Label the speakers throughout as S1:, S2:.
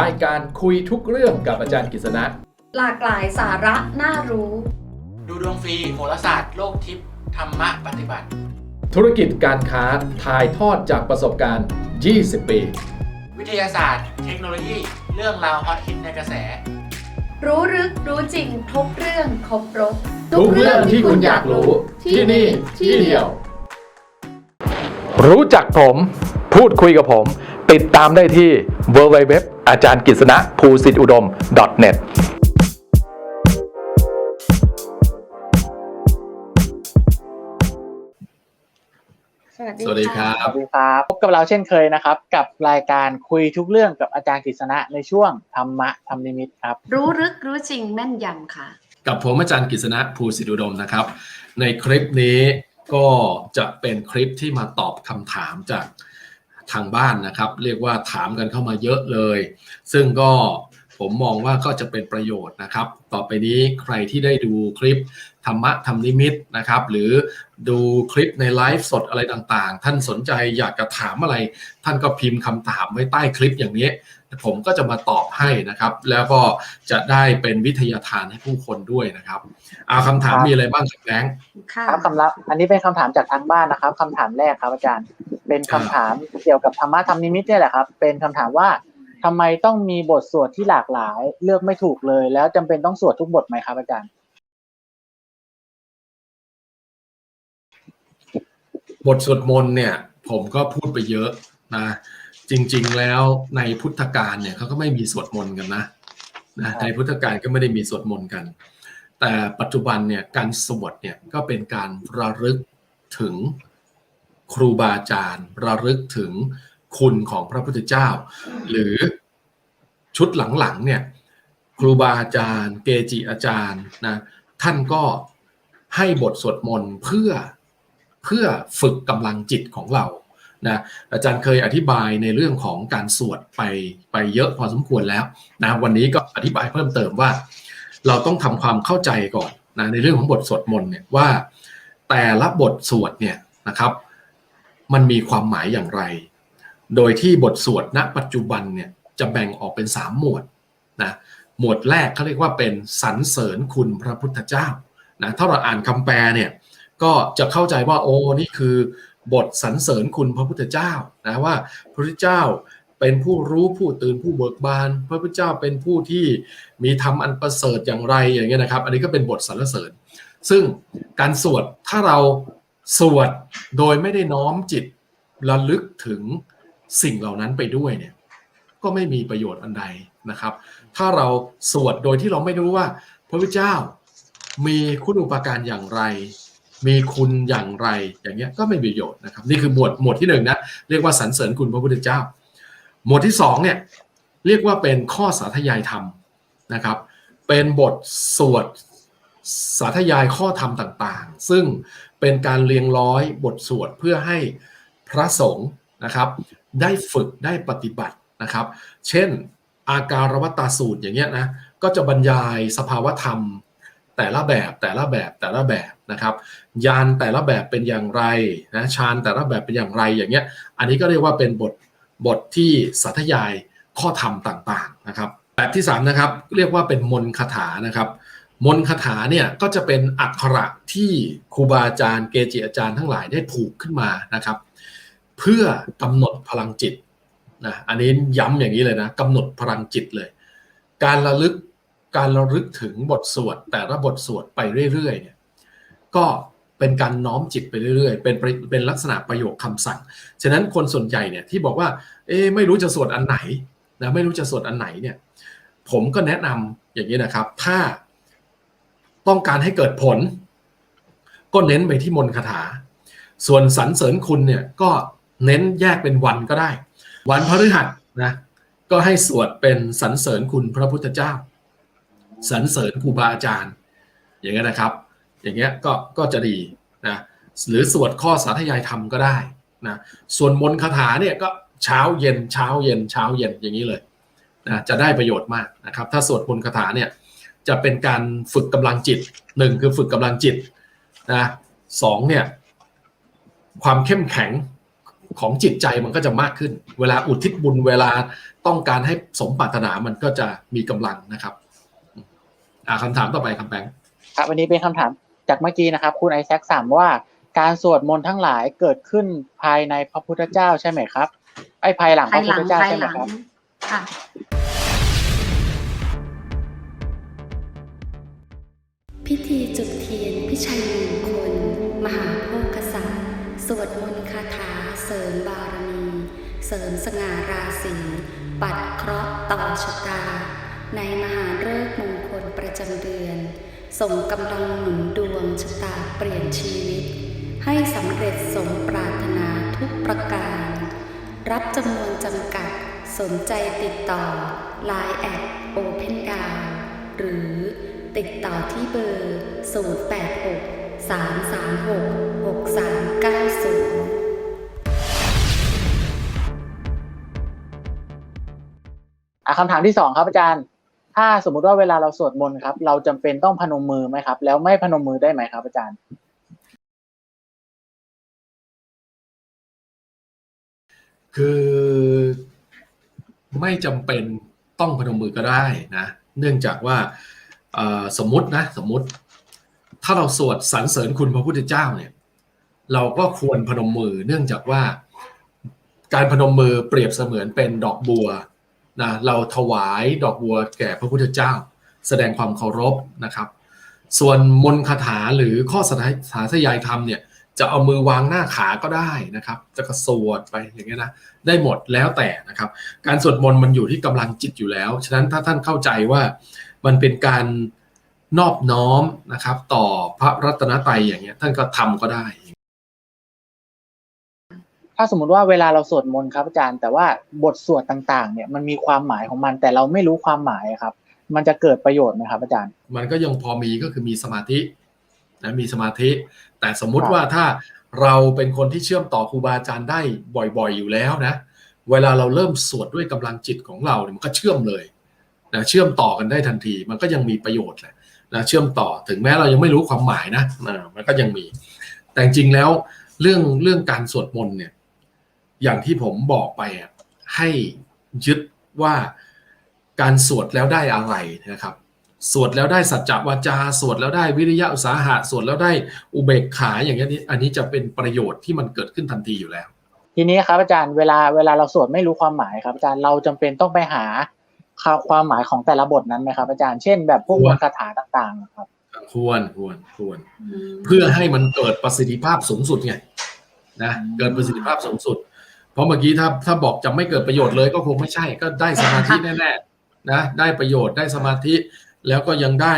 S1: รายการคุยทุกเรื่องกับอาจารย์กฤษณะ
S2: หลากหลายสาระน่ารู้
S3: ดูดวงฟรีโหราศาสตร์ โลกทิพย์ธรรมะปฏิบัติ
S1: ธุรกิจการค้าถ่ายทอดจากประสบการณ์ 20 ปี
S3: วิทยาศาสตร์ เทคโนโลยี เรื่องราวฮอตฮิตในกระแส
S2: รู้ลึกรู้จริงทุกเรื่องครบรถ
S1: ทุกเรื่องที่คุณอยากรู้ที่นี่ที่เดียว รู้จักผม พูดคุยกับผม ติดตามได้ที่ www อาจารย์กฤษณะภูสิทธิอุดม .net
S2: สวัสดี
S1: สวัสดีครั
S4: สวัสดีครับพบกับเราเช่นเคยนะครับ กับรายการคุยทุกเรื่องกับอาจารย์กฤษณะในช่วงธรรมะธรรมนิมิตครับ
S2: รู้ลึกรู้จริงแม่นยำค่ะ
S1: กับผมอาจารย์กฤษณะภูสิทธิอุดมนะครับ ในคลิปนี้ก็จะเป็นคลิปที่มาตอบคำถามจาก ทางบ้านนะครับ เรียกว่าถามกันเข้ามาเยอะเลย ซึ่งก็ ผมมองว่าก็จะเป็นประโยชน์นะครับ ต่อไปนี้ใครที่ได้ดูคลิปธรรมะธรรมนิมิตนะครับ หรือดูคลิปในไลฟ์สดอะไรต่างๆ ท่านสนใจอยากจะถามอะไร ท่านก็พิมพ์คำถามไว้ใต้คลิปอย่างนี้ ผมก็จะมาตอบให้นะครับ แล้วก็จะได้เป็นวิทยาทานให้ผู้คนด้วยนะครับเอาคำถามมีอะไรบ้างครับแบงค์
S2: ค่ะ
S4: ครับสำหรับอันนี้เป็นคำถามจากทางบ้านนะครับคำถามแรกครับอาจารย์ เป็นคำถามเกี่ยวกับธรรมะธรรมนิมิตเนี่ยแหละครับ เป็นคำถามว่า ทำไมต้องมีบทสวดที่หลากหลาย เลือกไม่ถูกเลย แล้วจำเป็นต้องสวดทุกบทไหมครับอาจารย์
S1: บทสวดมนต์เนี่ย ผมก็พูดไปเยอะนะจริง ๆ แล้วในพุทธการเนี่ยเขาก็ไม่มีสวดมนต์กันนะนะในพุทธการก็ไม่ได้มีสวดมนต์กัน แต่ปัจจุบันเนี่ยการสวดเนี่ยก็เป็นการระลึกถึงครูบาอาจารย์ ระลึกถึง คุณของพระพุทธเจ้า หรือชุดหลังๆเนี่ยครูบาอาจารย์ เกจิอาจารย์นะท่านก็ให้บทสวดมนต์เพื่อเพื่อฝึกกำลังจิตของเรานะอาจารย์เคยอธิบายในเรื่องของการสวดไปไปเยอะพอสมควรแล้วนะวันนี้ก็อธิบายเพิ่มเติมว่า เราต้องทำความเข้าใจก่อนนะในเรื่องของบทสวดมนต์เนี่ยว่า แต่ละบทสวดเนี่ยนะครับ มันมีความหมายอย่างไร โดยที่บทสวดณปัจจุบันเนี่ยจะแบ่งออกเป็น 3 หมวดนะหมวดแรกเขาเรียกว่าเป็นสรรเสริญคุณพระพุทธเจ้านะถ้าเราอ่านคำแปลเนี่ยก็จะเข้าใจว่าโอ้นี่คือบทสรรเสริญคุณพระพุทธเจ้านะว่าพระพุทธเจ้าเป็นผู้รู้ผู้ตื่นผู้เบิกบาน พระพุทธเจ้าเป็นผู้ที่มีธรรมอันประเสริฐอย่างไรอย่างเงี้ยนะครับ อันนี้ก็เป็นบทสรรเสริญ ซึ่งการสวดถ้าเราสวดโดยไม่ได้น้อมจิตระลึกถึง สิ่งเหล่านั้นไปด้วยเนี่ยก็ไม่มีประโยชน์อันใดนะครับ ถ้าเราสวดโดยที่เราไม่รู้ว่า พระพุทธเจ้ามีคุณอุปการอย่างไร มีคุณอย่างไรอย่างเงี้ยก็ไม่มีประโยชน์นะครับ นี่คือหมวดหมวดที่หนึ่งนะเรียกว่าสรรเสริญคุณพระพุทธเจ้า หมวดที่สองเนี่ยเรียกว่าเป็นข้อสาธยายธรรมนะครับ เป็นบทสวดสาธยายข้อธรรมต่างๆ ซึ่งเป็นการเรียงร้อยบทสวดเพื่อให้พระสงฆ์นะครับ ได้ฝึกได้ปฏิบัตินะครับ เช่น อาการวัตตาสูตรอย่างเงี้ยนะก็จะบรรยายสภาวธรรม แต่ละแบบแต่ละแบบแต่ละแบบนะครับ ยานแต่ละแบบเป็นอย่างไรนะฌานแต่ละแบบเป็นอย่างไรอย่างเงี้ยอันนี้ก็เรียกว่าเป็นบทบทที่สาธยายข้อธรรมต่างๆนะครับ แบบที่3นะครับเรียกว่าเป็นมนคาถานะครับมนคาถาเนี่ยก็จะเป็นอักขระที่ครูบาอาจารย์เกจิอาจารย์ทั้งหลายได้ผูกขึ้นมานะครับ เพื่อกำหนดพลังจิตนะอันนี้ย้ำอย่างนี้เลยนะกำหนดพลังจิตเลย การระลึกการระลึกถึงบทสวดแต่ละบทสวดไปเรื่อยๆเนี่ยก็เป็นการน้อมจิตไปเรื่อยๆ เป็นเป็นลักษณะประโยคคำสั่ง ฉะนั้นคนส่วนใหญ่เนี่ยที่บอกว่า เอ๊ไม่รู้จะสวดอันไหนนะไม่รู้จะสวดอันไหนเนี่ย ผมก็แนะนำอย่างนี้นะครับ ถ้าต้องการให้เกิดผล ก็เน้นไปที่มนต์คาถา ส่วนสรรเสริญคุณเนี่ยก็ เน้นแยกเป็นวันก็ได้ วันพฤหัสนะก็ให้สวดเป็นสรรเสริญคุณพระพุทธเจ้าสรรเสริญครูบาอาจารย์ อย่างเงี้ยนะครับ อย่างเงี้ยก็ก็จะดีนะหรือสวดข้อสาธยายธรรมก็ได้นะส่วนมนต์คาถาเนี่ยก็เช้าเย็นเช้าเย็นเช้าเย็นอย่างนี้เลยนะจะได้ประโยชน์มากนะครับ ถ้าสวดมนต์คาถาเนี่ยจะเป็นการฝึกกำลังจิตหนึ่งคือฝึกกำลังจิตนะสองเนี่ยความเข้มแข็ง ของจิตใจมันก็จะมากขึ้น เวลาอุทิศบุญเวลาต้องการให้สมปรารถนามันก็จะมีกำลังนะครับ อ่าคำถามต่อไปคำแบงค์
S4: ครับวันนี้เป็นคำถามจากเมื่อกี้นะครับ คุณไอแซคถามว่าการสวดมนต์ทั้งหลายเกิดขึ้นภายในพระพุทธเจ้าใช่ไหมครับ ไอ้ภายหลังพ
S2: ภา
S4: ระ
S2: ยห
S4: พุท
S2: ลัง
S4: ธเจ้า
S2: ภาย
S4: ใช่ไห
S2: ห
S4: ม
S2: ลัง
S4: ครับ
S2: ค่ะ
S5: พิธีจุดเทียนพิชัยมงคลมหาโภคศาสตร์สวดมนต์ เสริมสง่าราศีปัดเคราะห์ต่อชะตา ในมหาฤกษ์มงคลประจำเดือน ส่งกำลังหนุนดวงชะตาเปลี่ยนชีวิต ให้สำเร็จสมปรารถนาทุกประการ รับจำนวนจำกัดสนใจติดต่อ Line แอด Open d o w n หรือติดต่อที่เบอร์ 086 336 6390
S4: อะคำถามที่สองครับอาจารย์ ถ้าสมมุติว่าเวลาเราสวดมนต์ครับ เราจำเป็นต้องพนมมือไหมครับ แล้วไม่พนมมือได้ไหมครับ อาจารย์
S1: คือไม่จำเป็นต้องพนมมือก็ได้นะ เนื่องจากว่าสมมตินะ สมมติ ถ้าเราสวดสรรเสริญคุณพระพุทธเจ้าเนี่ย เราก็ควรพนมมือ เนื่องจากว่าการพนมมือเปรียบเสมือนเป็นดอกบัว นะเราถวายดอกบัวแก่พระพุทธเจ้า แสดงความเคารพนะครับ ส่วนมนต์คาถาหรือข้อสาธยายธรรมเนี่ยจะเอามือวางหน้าขาก็ได้นะครับ จะกระสวดไปอย่างเงี้ยนะได้หมดแล้วแต่นะครับ การสวดมนต์มันอยู่ที่กำลังจิตอยู่แล้ว ฉะนั้นถ้าท่านเข้าใจว่ามันเป็นการนอบน้อมนะครับ ต่อพระรัตนตรัยอย่างเงี้ยท่านก็ทำก็ได้
S4: ถ้าสมมติว่าเวลาเราสวดมนต์ครับอาจารย์ แต่ว่าบทสวดต่างๆ เนี่ยมันมีความหมายของมันแต่เราไม่รู้ความหมายครับ มันจะเกิดประโยชน์ไหมครับ อาจารย์
S1: มันก็ยังพอมีก็คือมีสมาธินะมีสมาธิ แต่สมมุติว่าถ้าเราเป็นคนที่เชื่อมต่อครูบาอาจารย์ได้บ่อยๆ อยู่แล้วนะ เวลาเราเริ่มสวดด้วยกำลังจิตของเราเนี่ยมันก็เชื่อมเลยนะเชื่อมต่อกันได้ทันที มันก็ยังมีประโยชน์แหละนะเชื่อมต่อถึงแม้เรายังไม่รู้ความหมายนะนะมันก็ยังมี แต่จริงแล้วเรื่องเรื่องการสวดมนต์เนี่ย อย่างที่ผมบอกไปอะให้ยึดว่าการสวดแล้วได้อะไรนะครับ สวดแล้วได้สัจจวาจา สวดแล้วได้วิริยะอุตสาหะ สวดแล้วได้อุเบกขาอย่างเงี้ยนี่อันนี้จะเป็นประโยชน์ที่มันเกิดขึ้นทันทีอยู่แล้ว
S4: ทีนี้ครับอาจารย์เวลาเวลาเราสวดไม่รู้ความหมายครับอาจารย์เราจำเป็นต้องไปหาความหมายของแต่ละบทนั้นไหมครับ อาจารย์เช่นแบบพวก
S1: คว
S4: ม
S1: ร
S4: นต์คาถาต่างๆครับ
S1: ควรควรควร เพื่อให้มันเกิดประสิทธิภาพสูงสุดไงนะเกิดประสิทธิภาพสูงสุด เพราะเมื่อกี้ถ้าถ้าบอกจะไม่เกิดประโยชน์เลยก็คงไม่ใช่ก็ได้สมาธิแน่ๆนะได้ประโยชน์ได้สมาธิ แล้วก็ยังได้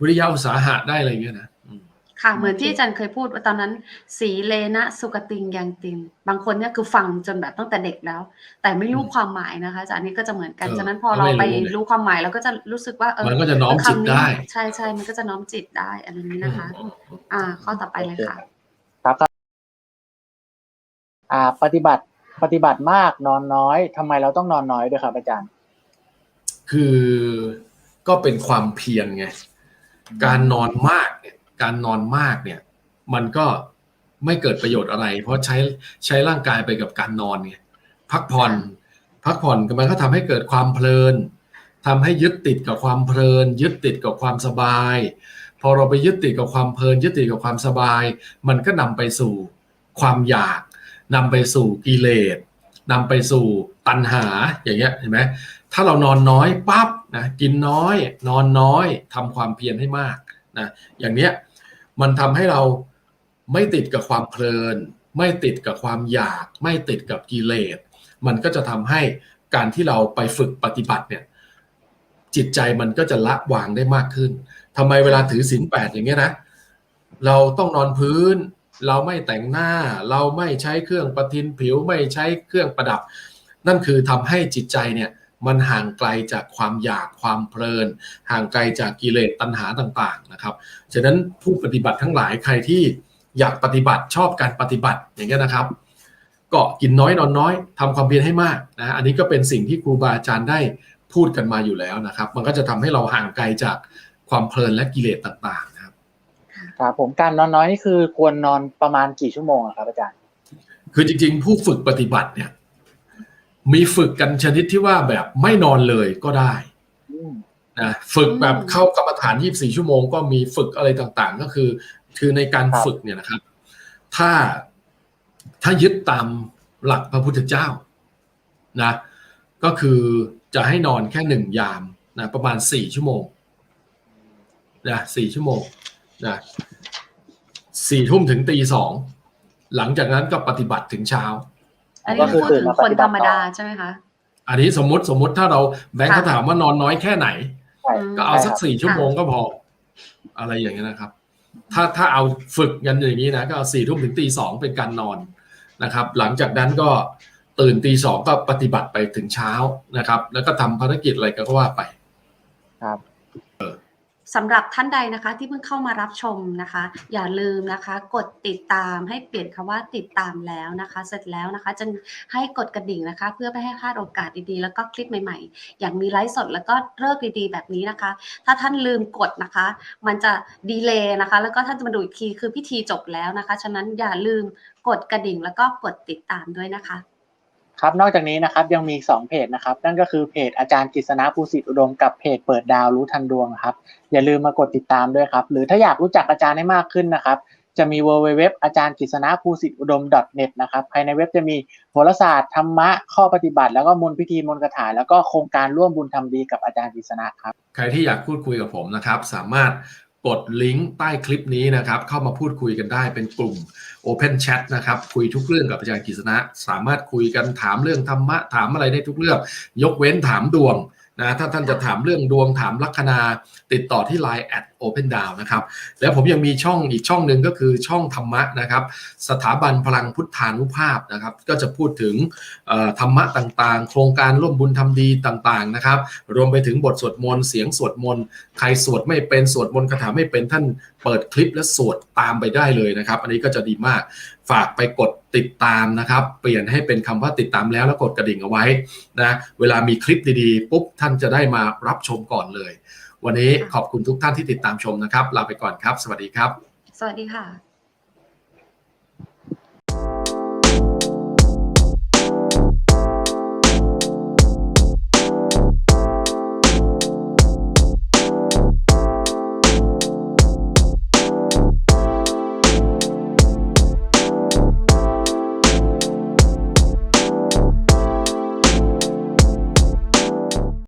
S1: วิริยะอุตสาหะได้อะไรเงี้ยนะอืม
S2: ค่ะเหมือนที่อาจารย์เคยพูดว่าตอนนั้น สีเลนะสุกติงยังติงบางคนเนี่ยคือฟังจนแบบตั้งแต่เด็กแล้ว แต่ไม่รู้
S1: อืม
S2: ความหมายนะคะอาจารย์นี่ก็จะเหมือนกัน
S1: เออ
S2: ฉะนั้นพอ
S1: ก็
S2: เรา
S1: ไม่รู้
S2: ไป
S1: ไง
S2: รู้ความหมายเราก็จะรู้สึกว่าเออ
S1: มันก็จะน้อมจิต
S2: คำ
S1: ได้
S2: ใช่ใช่มันก็จะน้อมจิตได้อะไรอย่างนี้นะคะ อ่า ข้อต่อไปเลยค่ะ
S4: ครับครับ อ่า ปฏิบัติปฏิบัติมากนอนน้อยทำไมเราต้องนอนน้อยด้วยครับอาจารย์
S1: คือก็เป็นความเพียรไงการนอนมากเนี่ยการนอนมากเนี่ย มันก็ไม่เกิดประโยชน์อะไร เพราะใช้ใช้ร่างกายไปกับการนอนไงพักผ่อน พักผ่อนก็มันก็ทำให้เกิดความเพลินทำให้ยึดติดกับความเพลิน ยึดติดกับความสบาย พอเราไปยึดติดกับความเพลิน ยึดติดกับความสบาย มันก็นำไปสู่ความอยาก นำไปสู่กิเลสนำไปสู่ตัณหาอย่างเงี้ยเห็นไหมถ้าเรานอนน้อยปั๊บนะกินน้อย นอนน้อยทำความเพียรให้มากนะอย่างเนี้ยมันทำให้เราไม่ติดกับความเพลิน ไม่ติดกับความอยาก ไม่ติดกับกิเลสมันก็จะทำให้การที่เราไปฝึกปฏิบัติเนี่ยจิตใจมันก็จะละวางได้มากขึ้นทำไมเวลาถือศีลแปดอย่างเงี้ยนะเราต้องนอนพื้น เราไม่แต่งหน้า เราไม่ใช้เครื่องประทินผิวไม่ใช้เครื่องประดับ นั่นคือทำให้จิตใจเนี่ยมันห่างไกลจากความอยากความเพลิน ห่างไกลจากกิเลสตัณหาต่างๆนะครับฉะนั้นผู้ปฏิบัติทั้งหลายใครที่อยากปฏิบัติชอบการปฏิบัติอย่างเงี้ยนะครับ ก็กินน้อยนอนน้อยทำความเพียรให้มากนะอันนี้ก็เป็นสิ่งที่ครูบาอาจารย์ได้พูดกันมาอยู่แล้วนะครับ มันก็จะทำให้เราห่างไกลจากความเพลินและกิเลสต่างๆ ครับ
S4: ครับผมการนอนน้อยนี่คือควรนอนประมาณกี่ชั่วโมงอะครับอาจารย์
S1: คือจริง ๆ ผู้ฝึกปฏิบัติเนี่ย มีฝึกกันชนิดที่ว่าแบบไม่นอนเลยก็ได้
S4: อืม
S1: นะฝึกแบบ
S2: อืม
S1: เข้ากรรมฐาน 24 ชั่วโมง ก็มีฝึกอะไรต่างๆ ก็คือ คือในการ
S4: ครับ
S1: ฝึกเนี่ยนะครับ ถ้าถ้ายึดตามหลักพระพุทธเจ้านะก็คือจะให้นอนแค่หนึ่งยามนะประมาณสี่ชั่วโมงนะสี่ชั่วโมง นะสี่ทุ่มถึงตีสองหลังจากนั้นก็ปฏิบัติถึงเช้า
S2: อันนี้
S4: ก็คือ
S2: พูด
S4: ตื่น
S2: ถึง
S4: มา
S2: ค
S4: ป
S2: น
S4: ฏิบัติ
S2: ธรรมดา
S4: ต่อ
S2: ใช่ไหมคะ
S1: อันนี้สมมติสมมติถ้าเราแบงค์
S2: ค่ะ
S1: เขาถามว่านอนน้อยแค่ไหน
S4: ใช่
S1: ก็เอาสัก
S4: ใช่ครับ
S1: สี่ชั่วโมงก็พอ อะไรอย่างเงี้ยนะครับ ถ้าถ้าเอาฝึกกันอย่างนี้นะก็เอาสี่ทุ่มถึงตีสองเป็นการนอนนะครับ หลังจากนั้นก็ตื่นตีสองก็ปฏิบัติไปถึงเช้านะครับ แล้วก็ทำภารกิจอะไรก็ว่าไป
S2: สำหรับท่านใดนะคะที่เพิ่งเข้ามารับชมนะคะ อย่าลืมนะคะ กดติดตามให้เปลี่ยนคำว่าติดตามแล้วนะคะ เสร็จแล้วนะคะจะให้กดกระดิ่งนะคะ เพื่อไม่ให้พลาดโอกาสดีๆ แล้วก็คลิปใหม่ๆ อย่างมีไลฟ์สดแล้วก็เลิกดีๆ แบบนี้นะคะ ถ้าท่านลืมกดนะคะ มันจะดีเลย์นะคะ แล้วก็ท่านจะมาดูอีกทีคือพิธีจบแล้วนะคะ ฉะนั้นอย่าลืมกดกระดิ่งแล้วก็กดติดตามด้วยนะคะ
S4: ครับนอกจากนี้นะครับยังมีสองเพจนะครับ นั่นก็คือเพจอาจารย์กฤษณะภูสิทธิอุดมกับเพจเปิดดาวรู้ทันดวงครับ อย่าลืมมากดติดตามด้วยครับ หรือถ้าอยากรู้จักอาจารย์ให้มากขึ้นนะครับ จะมี w w w อาจารย์กฤษณะภูสิทธิอุดม .net นะครับภายในเว็บจะมีโหราศาสตร์ธรรมะข้อปฏิบัติ แล้วก็มนต์พิธีมนต์คาถาแล้วก็โครงการร่วมบุญทำดีกับอาจารย์กฤษณะครับ
S1: ใครที่อยากพูดคุยกับผมนะครับ สามารถ กดลิงก์ใต้คลิปนี้นะครับ เข้ามาพูดคุยกันได้เป็นกลุ่ม Open Chat นะครับ คุยทุกเรื่องกับอาจารย์กิษณะ สามารถคุยกันถามเรื่องธรรมะ ถามอะไรได้ทุกเรื่อง ยกเว้นถามดวงนะถ้าท่านจะถามเรื่องดวงถามลัคนา ติดต่อที่ Line at Open Down นะครับ แล้วผมยังมีช่องอีกช่องหนึ่งก็คือช่องธรรมะนะครับ สถาบันพลังพุทธานุภาพนะครับ ก็จะพูดถึงธรรมะต่างๆ โครงการร่วมบุญทำดีต่างๆนะครับ รวมไปถึงบทสวดมนต์เสียงสวดมนต์ใครสวดไม่เป็นสวดมนต์คาถาไม่เป็นท่านเปิดคลิปและสวดตามไปได้เลยนะครับ อันนี้ก็จะดีมากฝากไปกดติดตามนะครับ เปลี่ยนให้เป็นคำว่าติดตามแล้วแล้วกดกระดิ่งเอาไว้นะเวลามีคลิปดีๆ ปุ๊บท่านจะได้มารับชมก่อนเลย วันนี้ขอบคุณทุกท่านที่ติดตามชมนะครับ ลาไปก่อนครับ สวัสดีครับ
S2: สวัสดีค่ะ